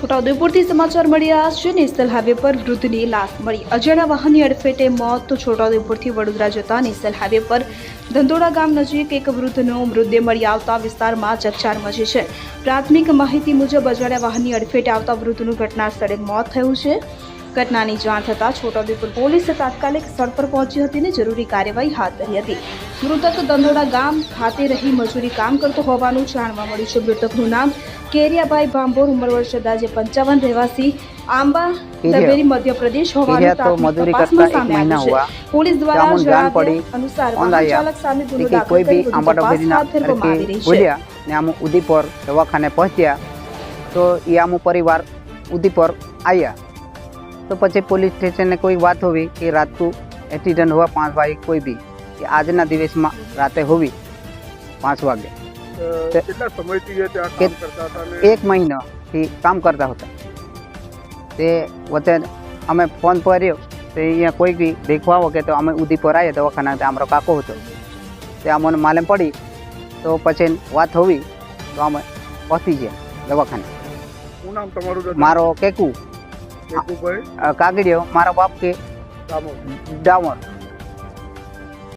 છોટાઉદેપુરથી સમાચાર મળી રહ્યા છે. નેશનલ હાઈવે પર વૃદ્ધની લાશ મળી. અજાણ્યા વાહનની અડફેટે મોત. તો છોટાઉદેપુરથી વડોદરા જતા નેશનલ હાઈવે પર ધંધોડા ગામ નજીક એક વૃદ્ધનો મૃતદેહ મળી આવતા વિસ્તારમાં ચકચાર મચી છે. પ્રાથમિક માહિતી મુજબ અજાણ્યા વાહનની અડફેટે આવતા વૃદ્ધનું ઘટના સ્થળે મોત થયું છે. ઘટનાની જાણ થતાં છોટાઉદેપુર પોલીસે તાત્કાલિક સ્થળ પર પહોંચી હતી અને જરૂરી કાર્યવાહી હાથ ધરી હતી. મૃતક દંદોડા ગામ ખાતે રહી મજૂરી કામ કરતો હોવાનું જાણવા મળ્યું છે. મૃતકનું નામ કેરિયાભાઈ ભાંભોર ઉંમર વર્ષ અંદાજે પંચાવન રહેવાસી આંબા તબેરી મધ્યપ્રદેશ હોવાનું પોલીસ દ્વારા જણાવ્યા અનુસાર ચાલક સામે ગુનો દાખલ કરી તપાસ હાથ ધરવામાં આવી રહી છે. ને આમ ઉદયપુર દવાખાને પહોંચ્યા તો એ આમ પરિવાર ઉદયપુર આવ્યા તો પછી પોલીસ સ્ટેશનને કોઈ વાત હોવી કે રાતું એક્સિડન્ટ હોવા પાંચ વાગે કોઈ બી કે આજના દિવસમાં રાતે હોવી પાંચ વાગે. એક મહિનાથી કામ કરતા હતા. તે વચ્ચે અમે ફોન કર્યો તો અહીંયા કોઈ બી દેખવા કે તો અમે ઉદીપુર આવીએ દવાખાના અમારો કાકો હતો. તે અમને માલમ પડી તો પછી વાત હોવી તો અમે પહોંચી ગયા દવાખાને. મારો કેકું. કાગડિયો મારા બાપ કે. ડામર.